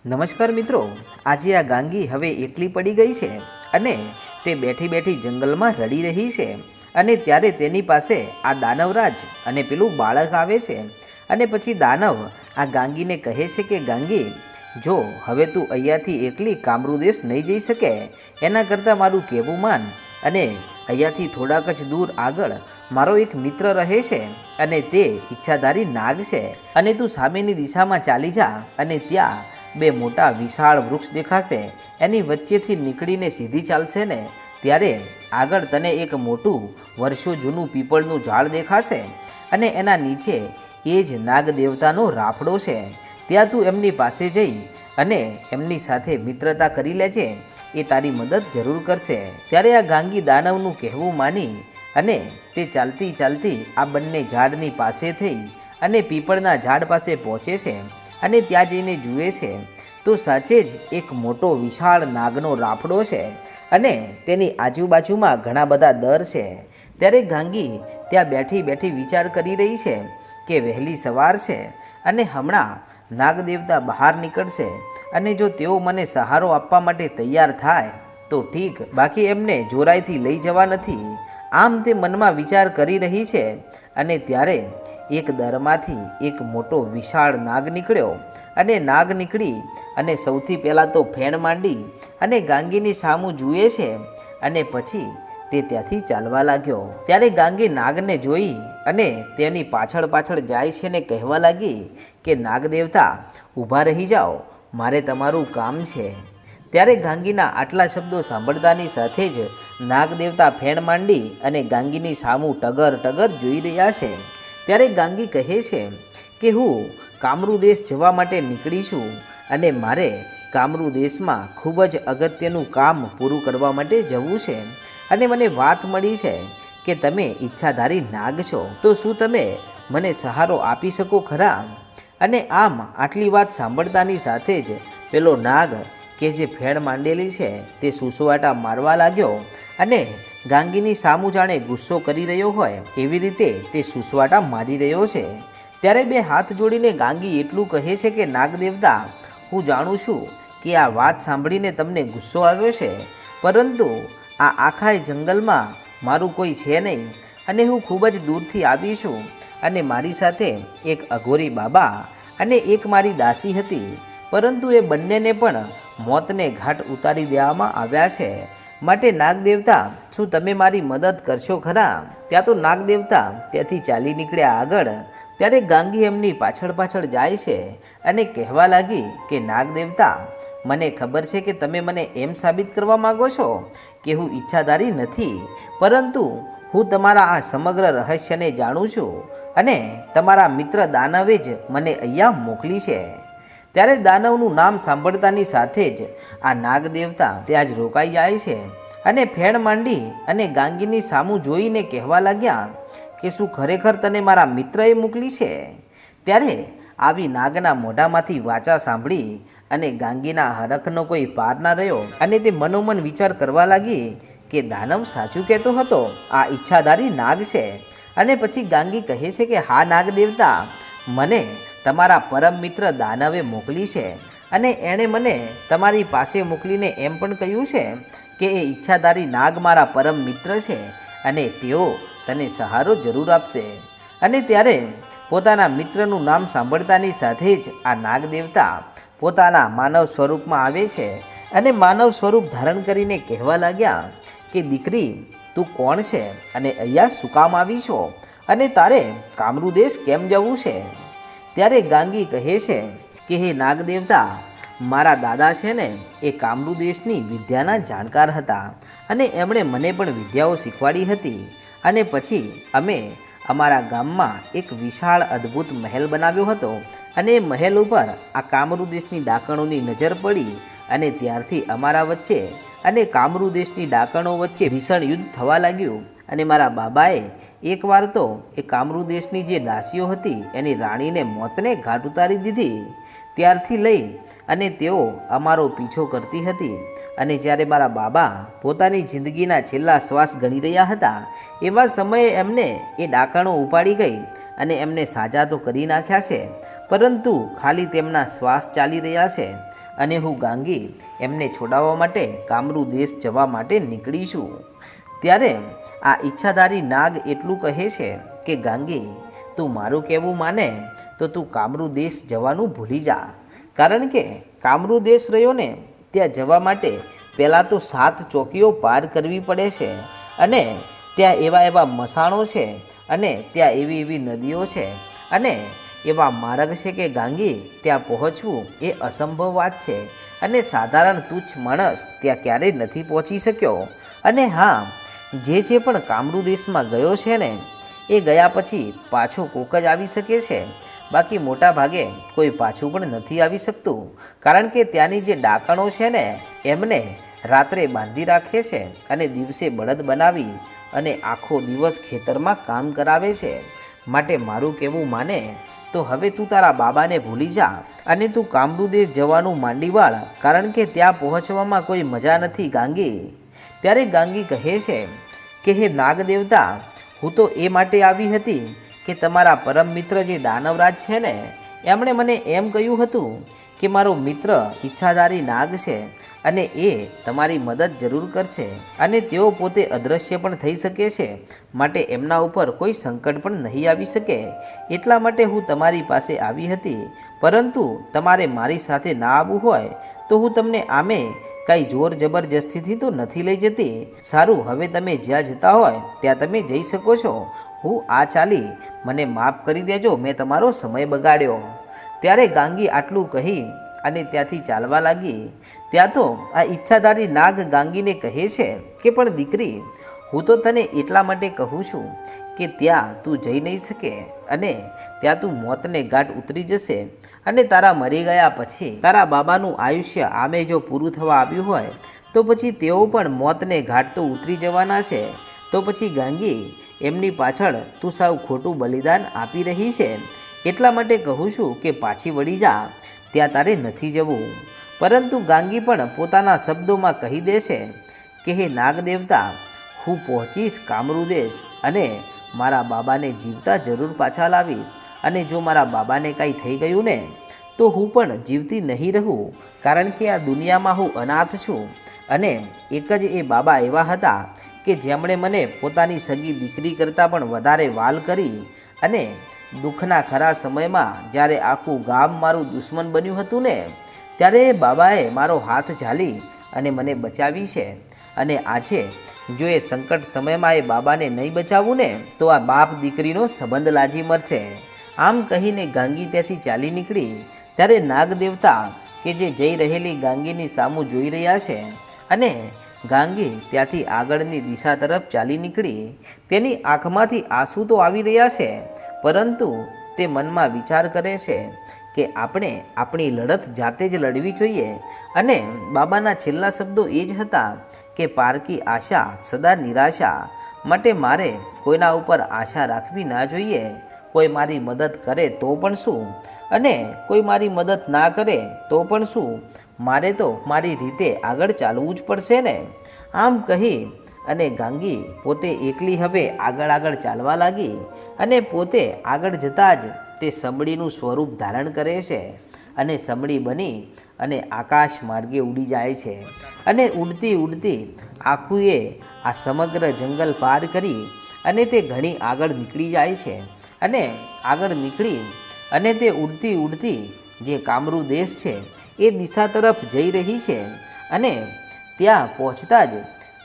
નમસ્કાર મિત્રો, આજે આ ગાંગી હવે એકલી પડી ગઈ છે અને તે બેઠી બેઠી જંગલમાં રડી રહી છે અને ત્યારે તેની પાસે આ દાનવરાજ અને પેલું બાળક આવે છે અને પછી દાનવ આ ગાંગીને કહે છે કે, ગાંગી, જો હવે તું અહીંયાથી એકલી કામરૂદેશ નહીં જઈ શકે, એના કરતાં મારું કહેવું માન અને અહીંયાથી થોડાક જ દૂર આગળ મારો એક મિત્ર રહે છે અને તે ઈચ્છાધારી નાગ છે અને તું સામેની દિશામાં ચાલી જા અને ત્યાં બે મોટા વિશાળ વૃક્ષ દેખાશે. એની વચ્ચેથી નીકળીને સીધી ચાલશે ને? ત્યારે આગળ તને એક મોટું, વર્ષો જૂનું પીપળનું ઝાડ દેખાશે અને એના નીચે એ જ નાગ દેવતાનો રાફડો છે. ત્યાં તું એમની પાસે જઈ અને એમની સાથે મિત્રતા કરી લેજે. એ તારી મદદ જરૂર કરશે. ત્યારે આ ગાંગી દાનવનું કહેવું માની અને તે ચાલતી ચાલતી આ બંને ઝાડની પાસે થઈ અને પીપળના ઝાડ પાસે પહોંચે છે. અને ત્યાં જઈને જુએ છે, તો સાચે જ એક મોટો વિશાળ નાગનો રાફડો છે અને તેની આજુબાજુમાં ઘણા બધા દર છે. ત્યારે ગાંગી ત્યાં બેઠી બેઠી વિચાર કરી રહી છે કે વહેલી સવાર છે અને હમણાં નાગદેવતા બહાર નીકળશે અને જો તેઓ મને સહારો આપવા માટે તૈયાર થાય, તો ઠીક, બાકી એમને જોરાઈથી લઈ જવા નથી. આમ તે મનમાં વિચાર કરી રહી છે અને ત્યારે એક દરમાંથી એક મોટો વિશાળ નાગ નીકળ્યો અને નાગ નીકળી અને સૌથી પહેલાં તો ફેણ માંડી અને ગાંગીની સામું જુએ છે અને પછી તે ત્યાંથી ચાલવા લાગ્યો. ત્યારે ગાંગી નાગને જોઈ અને તેની પાછળ પાછળ જાય છે ને કહેવા લાગી કે નાગ દેવતા ઊભા રહી જાઓ. મારે તમારું કામ છે. ત્યારે ગાંગીના આટલા શબ્દો સાંભળતાની સાથે જ નાગ દેવતા ફેણ માંડી અને ગાંગીની સામું ટગર ટગર જોઈ રહ્યા છે. ત્યારે ગાંગી કહે છે કે, હું કામરૂ દેશ જવા માટે નીકળી છું અને મારે કામરૂ દેશમાં ખૂબ જ અગત્યનું કામ પૂરું કરવા માટે જવું છે. અને મને વાત મળી છે કે તમે ઈચ્છાધારી નાગ છો. તો શું તમે મને સહારો આપી શકો ખરા? અને આમ આટલી વાત સાંભળતાની સાથે જ પેલો નાગ કે જે ફેણ માંડેલી છે તે સુસવાટા મારવા લાગ્યો અને ગાંગીની સામુ જાણે ગુસ્સો કરી રહ્યો હોય એવી રીતે તે સુસવાટા મારી રહ્યો છે. ત્યારે બે હાથ જોડીને ગાંગી એટલું કહે છે કે નાગદેવતા હું જાણું છું કે આ વાત સાંભળીને તમને ગુસ્સો આવ્યો છે, પરંતુ આ આખા જંગલમાં મારું કોઈ છે નહીં અને હું ખૂબ જ દૂરથી આવી છું અને મારી સાથે એક અઘોરી બાબા અને એક મારી દાસી હતી, પરંતુ એ બંનેને પણ મોતને ઘાટ ઉતારી દેવામાં આવ્યા છે. માટે નાગદેવતા, શું તમે મારી મદદ કરશો ખરા? ત્યાં તો નાગદેવતા ત્યાંથી ચાલી નીકળ્યા આગળ. ત્યારે ગાંગી એમની પાછળ પાછળ જાય છે અને કહેવા લાગી કે, નાગદેવતા, મને ખબર છે કે તમે મને એમ સાબિત કરવા માગો છો કે હું ઈચ્છાધારી નથી, પરંતુ હું તમારા આ સમગ્ર રહસ્યને જાણું છું અને તમારા મિત્ર દાનવે જ મને અહીંયા મોકલી છે. ત્યારે દાનવનું નામ સાંભળતાની સાથે જ આ નાગદેવતા ત્યાં જ રોકાઈ જાય છે. અને ફેણ માંડી અને ગાંગીની સામું જોઈને કહેવા લાગ્યા કે શું ખરેખર તને મારા મિત્રએ મોકલી છે? ત્યારે આવી નાગના મોઢામાંથી વાચા સાંભળી અને ગાંગીના હરખનો કોઈ પાર ના રહ્યો અને તે મનોમન વિચાર કરવા લાગી કે દાનવ સાચું કહેતો હતો, આ ઈચ્છાધારી નાગ છે. અને પછી ગાંગી કહે છે કે, હા નાગ દેવતા મને તમારા પરમ મિત્ર દાનવે મોકલી છે અને એણે મને તમારી પાસે મોકલીને એમ પણ કહ્યું છે કે એ ઈચ્છાધારી નાગ મારા પરમ મિત્ર છે અને તેઓ તને સહારો જરૂર આપશે. અને ત્યારે પોતાના મિત્રનું નામ સાંભળતાની સાથે જ આ નાગ દેવતા પોતાના માનવ સ્વરૂપમાં આવે છે અને માનવ સ્વરૂપ ધારણ કરીને કહેવા લાગ્યા કે, દીકરી, તું કોણ છે અને અહીંયા શું કામ આવી છો અને તારે કામરૂ દેશ કેમ જવું છે? ત્યારે ગાંગી કહે છે કે, હે નાગદેવતા, મારા દાદા છે ને, એ કામરૂ દેશની વિદ્યાના જાણકાર હતા અને એમણે મને પણ વિદ્યાઓ શીખવાડી હતી અને પછી અમે અમારા ગામમાં એક વિશાળ અદ્ભુત મહેલ બનાવ્યો હતો અને એ મહેલ ઉપર આ કામરૂ દેશની ડાકણોની નજર પડી અને ત્યારથી અમારા વચ્ચે અને કામરૂ દેશની ડાકણો વચ્ચે ભીષણ યુદ્ધ થવા લાગ્યું અને મારા બાબાએ એકવાર તો એ કામરૂ દેશની જે દાસીઓ હતી, એની રાણીને મોતને ઘાટ ઉતારી દીધી. ત્યારથી લઈ અને તેઓ અમારો પીછો કરતી હતી. અને જ્યારે મારા બાબા પોતાની જિંદગીના છેલ્લા શ્વાસ ગણી રહ્યા હતા, એવા સમયે એમને એ ડાકણો ઉપાડી ગઈ અને એમને સાજા તો કરી નાખ્યા છે, પરંતુ ખાલી તેમના શ્વાસ ચાલી રહ્યા છે. અને હું ગાંગી એમને છોડાવવા માટે કામરૂ દેશ જવા માટે નીકળી છું. ત્યારે આ ઈચ્છાધારી નાગ એટલું કહે છે કે, ગાંગી, તું મારું કહેવું માને તો તું કામરૂ દેશ જવાનું ભૂલી જા. કારણ કે કામરૂ દેશ રહ્યો ને, ત્યાં જવા માટે પહેલાં તો સાત ચોકીઓ પાર કરવી પડે છે અને ત્યાં એવા એવા મસાણો છે અને ત્યાં એવી એવી નદીઓ છે અને એવા માર્ગ છે કે, ગાંગી, ત્યાં પહોંચવું એ અસંભવ વાત છે અને સાધારણ તુચ્છ માણસ ત્યાં ક્યારેય નથી પહોંચી શક્યો. અને હા જે જે પણ કામરૂ દેશમાં ગયો છે ને, એ ગયા પછી પાછો કોક જ આવી શકે છે. બાકી મોટા ભાગે કોઈ પાછું પણ નથી આવી શકતું. કારણ કે ત્યાંની જે ડાકણો છે ને, એમને રાત્રે બાંધી રાખે છે અને દિવસે બળદ બનાવી અને આખો દિવસ ખેતરમાં કામ કરાવે છે. માટે મારું કહેવું માને, તો હવે તું તારા બાબાને ભૂલી જા અને તું કામરૂ દેશ જવાનું માંડી વાળ કારણ કે ત્યાં પહોંચવામાં કોઈ મજા નથી ગાંગી. ત્યારે ગાંગી કહે છે કે, હે નાગ દેવતા હું તો એ માટે આવી હતી કે તમારા પરમ મિત્ર જે દાનવરાજ છે ને, એમણે મને એમ કહ્યું હતું કે, મારો મિત્ર ઈચ્છાધારી નાગ છે અને એ તમારી મદદ જરૂર કરશે અને તેઓ પોતે અદૃશ્ય પણ થઈ શકે છે, માટે એમના ઉપર કોઈ સંકટ પણ નહીં આવી શકે. એટલા માટે હું તમારી પાસે આવી હતી. પરંતુ તમારે મારી સાથે ના આવવું હોય તો હું તમને આમે કાંઈ જોર જબરજસ્તીથી તો નથી લઈ જતી. સારું, હવે તમે જ્યાં જતા હોય, ત્યાં તમે જઈ શકો છો. હું આ ચાલી, મને માફ કરી દેજો, મેં તમારો સમય બગાડ્યો. ત્યારે ગાંગી આટલું કહી અને ત્યાંથી ચાલવા લાગી. ત્યાં તો આ ઈચ્છાધારી નાગ ગાંગીને કહે છે કે, પણ દીકરી, હું તો તને એટલા માટે કહું છું કે ત્યાં તું જઈ નહીં શકે અને ત્યાં તું મોતને ઘાટ ઉતરી જશે અને તારા મરી ગયા પછી તારા બાબાનું આયુષ્ય આમે જો પૂરું થવા આવ્યું હોય, તો પછી તેઓ પણ મોતને ઘાટ તો ઉતરી જવાના છે. તો પછી ગાંગી, એમની પાછળ તું સાવ ખોટું બલિદાન આપી રહી છે. એટલા માટે કહું છું કે પાછી વળી જા, ત્યાં તારે નથી જવું. પરંતુ ગાંગી પણ પોતાના શબ્દોમાં કહી દેશે કે, હે નાગદેવતા, હું પહોંચીશ કામરૂ દેશ અને મારા બાબાને જીવતા જરૂર પાછા લાવીશ. અને જો મારા બાબાને કાંઈ થઈ ગયું ને, તો હું પણ જીવતી નહીં રહું, કારણ કે આ દુનિયામાં હું અનાથ છું. અને એક જ એ બાબા એવા હતા કે જેમણે મને પોતાની સગી દીકરી કરતાં પણ વધારે વાલ કરી. અને દુઃખના ખરા સમયમાં જ્યારે આખું ગામ મારું દુશ્મન બન્યું હતું ને, ત્યારે બાબાએ મારો હાથ ઝાલી અને મને બચાવી છે. અને આજે જો એ સંકટ સમયમાં એ બાબાને નહીં બચાવવું ને, તો આ બાપ દીકરીનો સંબંધ લાજી મરશે. આમ કહીને ગાંગી ત્યાંથી ચાલી નીકળી. ત્યારે નાગદેવતા કે જે જઈ રહેલી ગાંગીની સામું જોઈ રહ્યા છે અને ગાંગી ત્યાંથી આગળની દિશા તરફ ચાલી નીકળી. તેની આંખમાંથી આંસુ તો આવી રહ્યા છે, પરંતુ તે મનમાં વિચાર કરે છે કે આપણે આપણી લડત જાતે જ લડવી જોઈએ અને બાબાના છેલ્લા શબ્દો એ જ હતા કે પારકી આશા સદા નિરાશા. માટે મારે કોઈના ઉપર આશા રાખવી ના જોઈએ. કોઈ મારી મદદ કરે તો પણ શું? અને કોઈ મારી મદદ ના કરે તો પણ શું? મારે તો મારી રીતે આગળ ચાલવું જ પડશે ને? આમ કહી અને ગાંગી પોતે એકલી હવે આગળ આગળ ચાલવા લાગી અને પોતે આગળ જતાં જ તે સમડીનું સ્વરૂપ ધારણ કરે છે. અને સમડી બની અને આકાશ માર્ગે ઉડી જાય છે. અને ઉડતી ઉડતી આખુએ આ સમગ્ર જંગલ પાર કરી અને તે ઘણી આગળ નીકળી જાય છે. અને આગળ નીકળી અને તે ઉડતી ઉડતી જે કામરૂ દેશ છે એ દિશા તરફ જઈ રહી છે અને ત્યાં પહોંચતા જ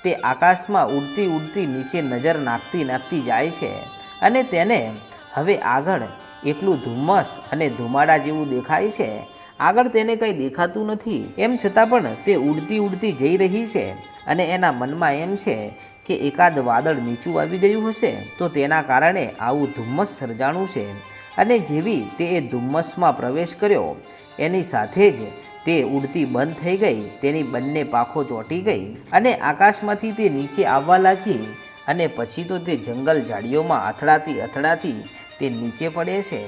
તે આકાશમાં ઉડતી ઉડતી નીચે નજર નાખતી નાખતી જાય છે અને તેને હવે આગળ એટલું ધુમ્મસ અને ધુમાડા જેવું દેખાય છે. આગળ તેને કંઈ દેખાતું નથી. એમ છતાં પણ તે ઉડતી ઉડતી જઈ રહી છે અને એના મનમાં એમ છે કે એકાદ વાદળ નીચું આવી ગયું હશે તો તેના કારણે આવું ધુમ્મસ સર્જાણું છે. અને જેવી તે એ ધુમ્મસમાં પ્રવેશ કર્યો, એની સાથે જ તે ઉડતી બંધ થઈ ગઈ, તેની બંને પાંખો ચોંટી ગઈ અને આકાશમાંથી તે નીચે આવવા લાગી અને પછી તો તે જંગલ ઝાડીઓમાં અથડાતી અથડાતી તે નીચે પડે છે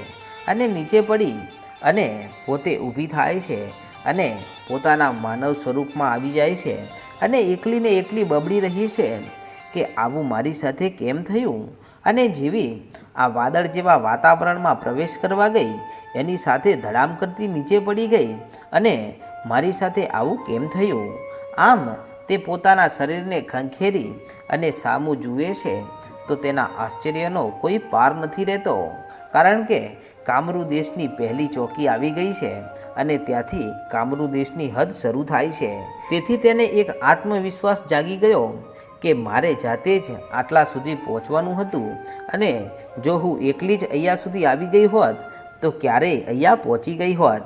અને નીચે પડી અને પોતે ઊભી થાય છે અને પોતાના માનવ સ્વરૂપમાં આવી જાય છે અને એકલીને એકલી બબડી રહી છે કે આવું મારી સાથે કેમ થયું? અને જેવી આ વાદળ જેવા વાતાવરણમાં પ્રવેશ કરવા ગઈ, એની સાથે ધડામ કરતી નીચે પડી ગઈ અને મારી સાથે આવું કેમ થયું? આમ તે પોતાના શરીરને ખંખેરી અને સામું જુએ છે. તો તેના આશ્ચર્યનો કોઈ પાર નથી રહેતો. કારણ કે કામરૂ દેશની પહેલી ચોકી આવી ગઈ છે અને ત્યાંથી કામરૂ દેશની હદ શરૂ થાય છે. તેથી તેને એક આત્મવિશ્વાસ જાગી ગયો કે મારે જાતે જ આટલા સુધી પહોંચવાનું હતું અને જો હું એકલી જ અહીંયા સુધી આવી ગઈ હોત તો ક્યારેય અહીંયા પહોંચી ગઈ હોત.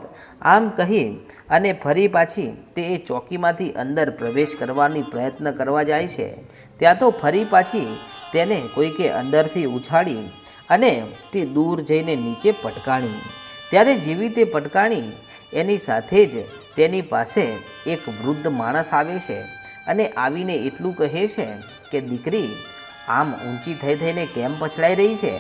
આમ કહી અને ફરી પાછી તે એ ચોકીમાંથી અંદર પ્રવેશ કરવાની પ્રયત્ન કરવા જાય છે. ત્યાં તો ફરી પાછી તેને કોઈકે અંદરથી ઉછાળી અને તે દૂર જઈને નીચે પટકાણી. ત્યારે જેવી તે પટકાણી, એની સાથે જ તેની પાસે એક વૃદ્ધ માણસ આવે છે અને આવીને એટલું કહે છે કે, દીકરી, આમ ઊંચી થઈ થઈને કેમ પછડાઈ રહી છે?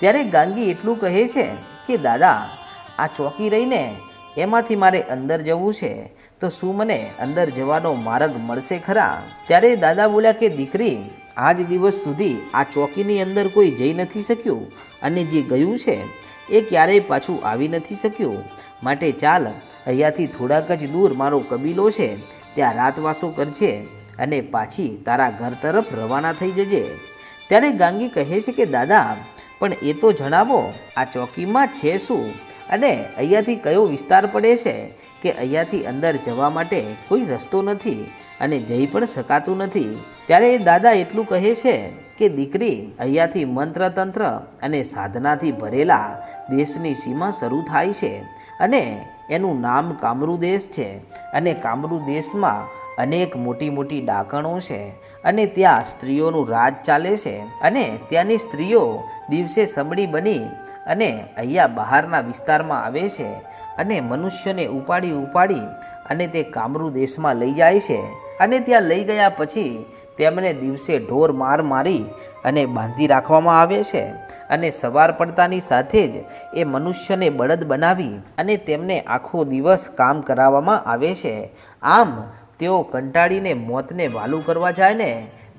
ત્યારે ગાંગી એટલું કહે છે કે, દાદા, આ ચોકી રહીને એમાંથી મારે અંદર જવું છે, તો શું મને અંદર જવાનો માર્ગ મળશે ખરા? ત્યારે દાદા બોલ્યા કે, દીકરી આજ દિવસ સુધી આ ચોકીની અંદર કોઈ જઈ નથી શક્યું અને જે ગયું છે એ ક્યારેય પાછું આવી નથી શક્યું. માટે ચાલ, અહીંયાથી થોડાક જ દૂર મારો કબીલો છે, ત્યાં રાતવાસો કરજે અને પાછી તારા ઘર તરફ રવાના થઈ જજે. ત્યારે ગાંગી કહે છે કે, દાદા, પણ એ તો જણાવો, આ ચોકીમાં છે શું? અને અહીંયાથી કયો વિસ્તાર પડે છે કે અહીંયાથી અંદર જવા માટે કોઈ રસ્તો નથી? અને જઈ પણ શકાતું નથી, ત્યારે એ દાદા એટલું કહે છે કે દીકરી અહીંયાથી મંત્ર તંત્ર અને સાધનાથી ભરેલા દેશની સીમા શરૂ થાય છે અને એનું નામ કામરૂ દેશ છે અને કામરૂ દેશમાં અનેક મોટી મોટી ડાકણો છે અને ત્યાં સ્ત્રીઓનું રાજ ચાલે છે અને ત્યાંની સ્ત્રીઓ દિવસે સમડી બની અને અહીંયા બહારના વિસ્તારમાં આવે છે અને મનુષ્યને ઉપાડી ઉપાડી અને તે કામરૂ દેશમાં લઈ જાય છે અને ત્યાં લઈ ગયા પછી તેમને દિવસે ઢોર માર મારી અને બાંધી રાખવામાં આવે છે અને સવાર પડતાની સાથે જ એ મનુષ્યને બળદ બનાવી અને તેમને આખો દિવસ કામ કરાવવામાં આવે છે. આમ તેઓ કંટાળીને મોતને વાલું કરવા જાય ને,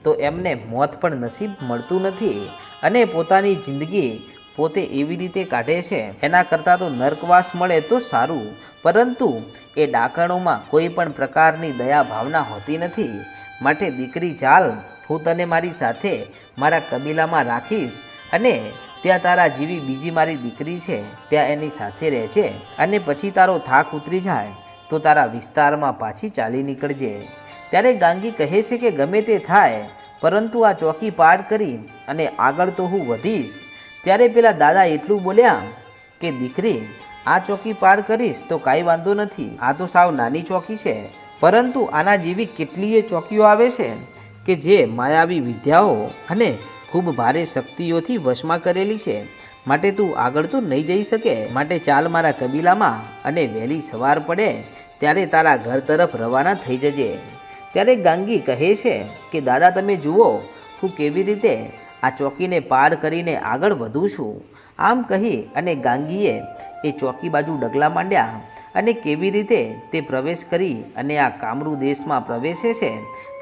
તો એમને મોત પણ નસીબ મળતું નથી અને પોતાની જિંદગી પોતે એવી રીતે કાઢે છે, એના કરતાં તો નર્કવાસ મળે તો સારું. પરંતુ એ ડાકણોમાં કોઈ પણ પ્રકારની દયા ભાવના હોતી નથી. માટે દીકરી, ચાલ, હું તને મારી સાથે મારા કબીલામાં રાખીશ અને ત્યાં તારા જેવી બીજી મારી દીકરી છે, ત્યાં એની સાથે રહેજે અને પછી તારો થાક ઉતરી જાય, તો તારા વિસ્તારમાં પાછી ચાલી નીકળજે. ત્યારે ગાંગી કહે છે કે ગમે તે થાય, પરંતુ આ ચોકી પાર કરી અને આગળ તો હું વધીશ. ત્યારે પેલા દાદા એટલું બોલ્યા કે, દીકરી, આ ચોકી પાર કરીશ તો કાંઈ વાંધો નથી. આ તો સાવ નાની ચોકી છે. પરંતુ આના જેવી કેટલીય ચોકીઓ આવે છે કે જે માયાવી વિદ્યાઓ અને ખૂબ ભારે શક્તિઓથી વશમાં કરેલી છે. માટે તું આગળ તો નહીં જઈ શકે. માટે ચાલ મારા કબીલામાં અને વહેલી સવાર પડે ત્યારે તારા ઘર તરફ રવાના થઈ જજે. ત્યારે ગાંગી કહે છે કે, દાદા, તમે જુઓ, હું કેવી રીતે આ ચોકીને પાર કરીને આગળ વધું છું. આમ કહી અને ગાંગીએ એ ચોકી બાજુ ડગલા માંડ્યા અને કેવી રીતે તે પ્રવેશ કરી અને આ કામરૂ દેશમાં પ્રવેશે છે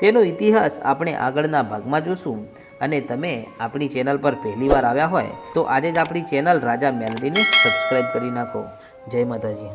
તેનો ઇતિહાસ આપણે આગળના ભાગમાં જોશું. અને તમે આપણી ચેનલ પર પહેલીવાર આવ્યા હોય તો આજે જ આપણી ચેનલ રાજા મેલડીને સબસ્ક્રાઈબ કરી નાખો. જય માતાજી.